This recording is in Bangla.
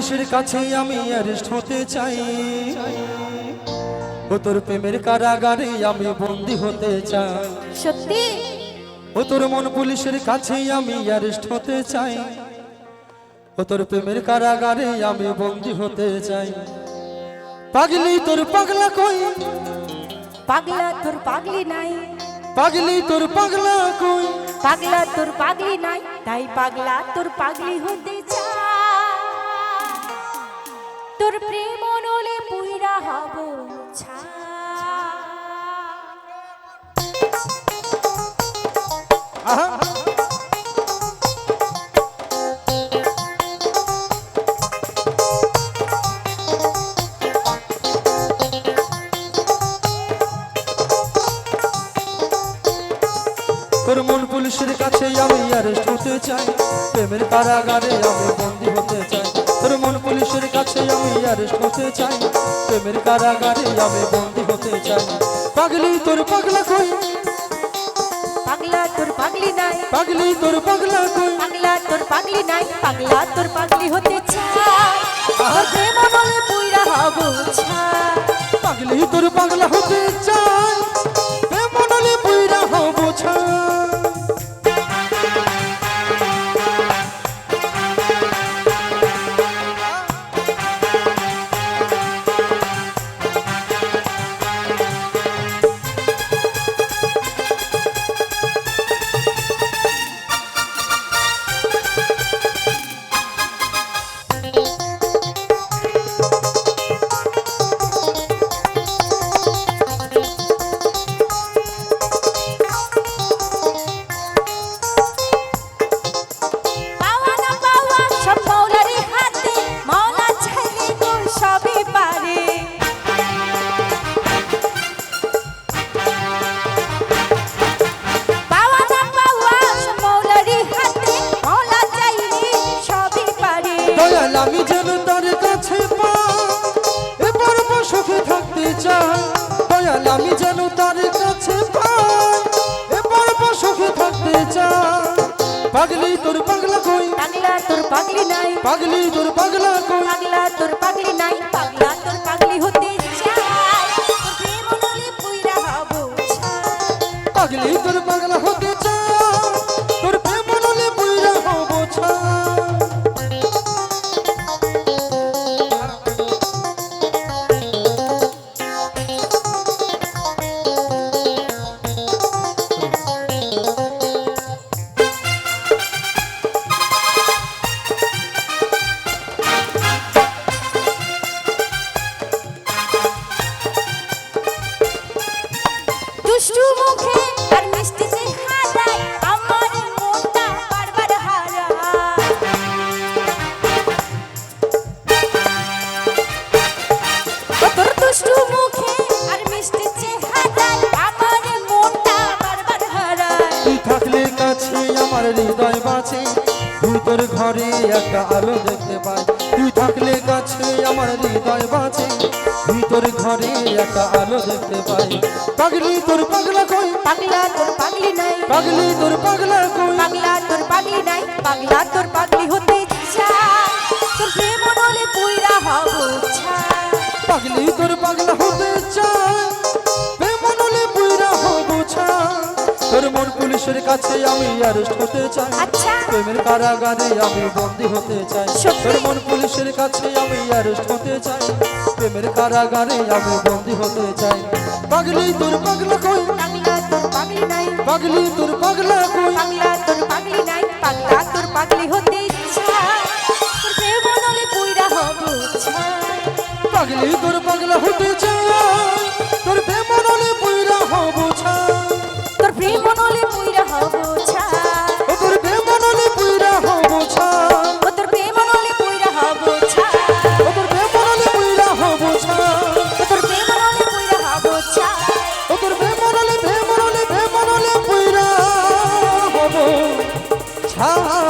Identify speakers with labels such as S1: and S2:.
S1: পুলিশের কাছে আমি অ্যারেস্ট হতে চাই। ও তোর প্রেমের কারাগারে আমি বন্দি হতে চাই।
S2: সত্যি?
S1: ও তোর মন পুলিশের কাছে আমি অ্যারেস্ট হতে চাই। ও তোর প্রেমের কারাগারে আমি বন্দি হতে চাই। পাগলি তোর পাগলা কই?
S2: পাগলা তোর পাগলি নাই।
S1: পাগলি তোর পাগলা কই?
S2: পাগলা তোর পাগলি নাই তাই পাগলা তোর পাগলি হতে তোর প্রেম নলে পুইরা হব
S1: পুলিশের কাছে আমি অ্যারেস্ট হতে চাই। প্রেমের কারাগারে আমি বন্দি হতে চাই। তোর মন পুলিশের কাছে আমি অ্যারেস্ট হতে চাই। প্রেমের কারাগারে আমি বন্দি হতে চাই। পাগলি তোর পাগলা কই?
S2: পাগলা তোর পাগলি নাই।
S1: পাগলি তোর পাগলা কই?
S2: পাগলা তোর পাগলি নাই পাগলা তোর পাগলি হতে তোর প্রেম নলে পুইরা হব।
S1: পাগলি তোর পাগলা হতে চাই। যেন তার কাছে পাই এবার সুখে থাকতে চাই দয়াল আমি যেন তার কাছে পাই এবার সুখে থাকতে চাই পাগলি তোর পাগলা কই?
S2: পাগলা তোর পাগলি নাই।
S1: পাগলি তোর পাগলা কই?
S2: পাগলা তোর পাগলি নাই পাগলি
S1: হৃদয় বাঁচে তুই তোর ঘরে একটা আলো দেখতে পাই। তুই থাকলে কাছে আমার হৃদয় বাঁচে তুই তোর ঘরে একটা আলো দেখতে পাই। পাগলি তোর পাগলা কই?
S2: পাগলা তোর পাগলি নাই।
S1: পাগলি তোর পাগলা কই?
S2: পাগলা তোর পাগলি নাই পাগলা তোর পাগলি হতে চায় তোর প্রেম নলে পুইরা হব ছাই।
S1: পাগলি তোর পাগলা হতে চায় মানুষের কাছে আমি অ্যারেস্ট হতে চাই।
S2: আচ্ছা।
S1: প্রেমের কারাগারে আমি বন্দি হতে চাই। তোর মন পুলিশের কাছে আমি অ্যারেস্ট হতে চাই। প্রেমের কারাগারে আমি বন্দি হতে চাই। পাগলি তোর পাগল কই?
S2: পাগলি তোর পাগল কই?
S1: পাগলি তোর পাগলি হতে চাই।
S2: তোর প্রেম নলে পুইরা হব পাগলি তোর পাগল হতে চাই। हाँ